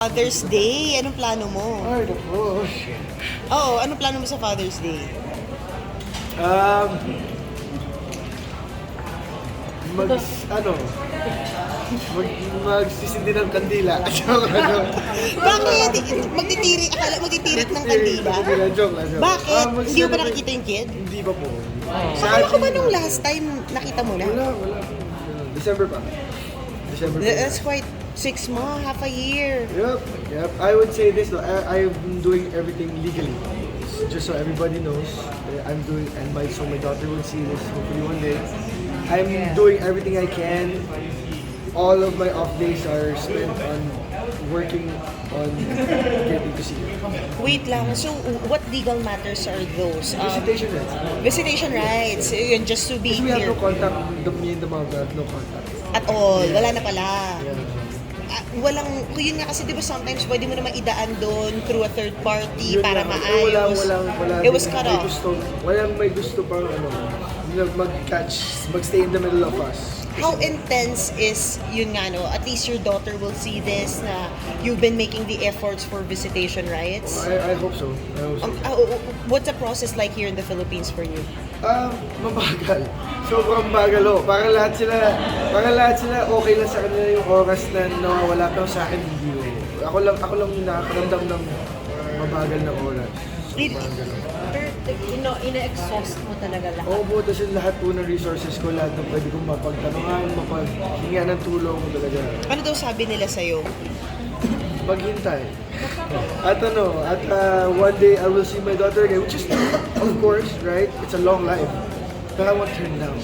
Father's Day, anong plano mo? Ay, naku. shit. Oo, anong plano mo sa Father's Day? Um, mag, ano, mag, magsisindi ng kandila. Joke, ano. Bakit? Magtitirik, akala magtitirik ng kandila? Kandila, joke joke. Bakit? Ah, Hindi mo ba nakikita yung kid? Hindi pa po. Akala ko ba nung last time nakita mo na? Wala, wala. December pa. December pa. That's quite six months, half a year. Yep, yep. I would say this though. I, I've been doing everything legally. Just so everybody knows, uh, I'm doing, and my so my daughter will see this hopefully one day. I'm doing everything I can. All of my off days are spent on working on getting to see her. Wait lang, so what legal matters are those? Um, Visitation rights. visitation rights, yun, just to be Because we have no contact. The, me and the mom have no contact. At all, wala na pala. Yeah. Ah, walang, yun nga kasi di ba sometimes pwede mo naman idaan doon through a third party Yun para lang. maayos. Wala, wala, wala. It was cut off. Gusto, walang may gusto pang ano, mag-catch, mag-stay in the middle of us. How intense is yun nga no? At least your daughter will see this na you've been making the efforts for visitation rights. I, I hope so. I hope so. Um, oh, what's the process like here in the Philippines for you? Um, mabagal. Sobrang bagal oh. Parang lahat sila, parang lahat sila okay lang sa kanila yung oras na nawawala pero sa akin hindi oh. Ako lang, ako lang yung nakakaramdam ng mabagal na oras. Parang ganun. Ino, ina-exhaust mo talaga lahat. Oo po, kasi lahat po ng resources ko, lahat ng pwede kong mapagtanungan, mapaghinga ng tulong talaga. Ano daw sabi nila sa'yo? Maghintay. At ano, at uh, one day I will see my daughter again, which is, of course, right? It's a long life. But I want her now.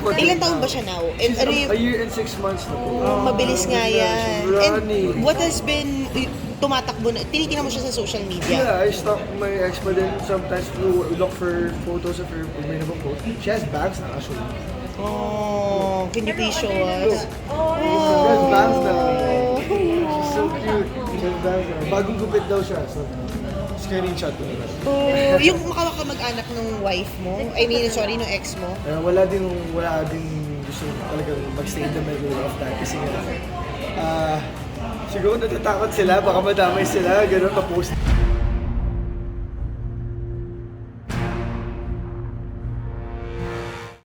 But, Ilan taon ba siya now? And ano yung, A year and six months na po. Oh, mabilis nga yan. Running. And what has been tumatakbo na, tinitingnan mo siya sa social media? Yeah, I stalk my ex, but then sometimes we look for photos of her may nabang She has bags na actually. Oh, can you please show us? She has bags na. Na. Bagong gupit daw siya. So, screenshot ko na. Oh, yung makawa ka mag-anak ng wife mo? I mean, sorry, ng ex mo? Uh, wala din, wala din gusto talagang magstay in the middle of that kasi nga, ah, siguro natatakot sila, baka madamay sila, gano'n pa-post.